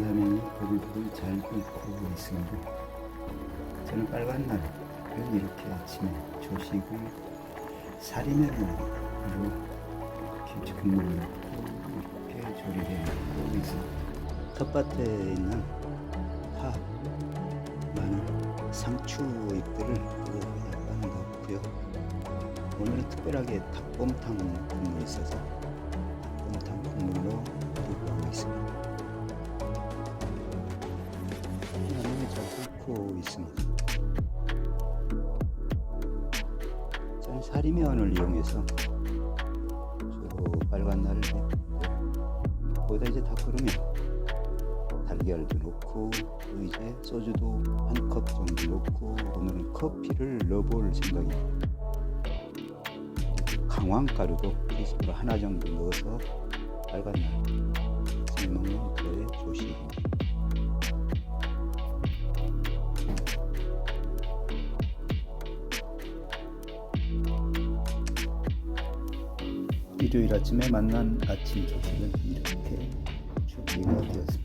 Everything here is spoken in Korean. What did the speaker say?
라면이 보글보글 잘 끓고 있습니다. 저는 빨간 날은 이렇게 아침에 조식을 사리면으로 김치 국물을 넣고 이렇게 조리를 하고 있습니다. 텃밭에 있는 파, 마늘, 상추 잎들을 여기다가 넣고요. 오늘은 특별하게 닭곰탕 국물이 있어서 잘 끓고 있습니다. 저는 사리면을 이용해서 주로 빨간 날을 거기다 이제 다 끓으면 달걀도 넣고 또 이제 소주도 한 컵 정도 넣고 오늘은 커피를 넣어볼 생각입니다. 강황가루도 티스푼 하나 정도 넣어서 빨간 날 삶먹는 저의 조식입니다. 일요일 아침에 만난 아침 조식은 이렇게 준비가 되었습니다.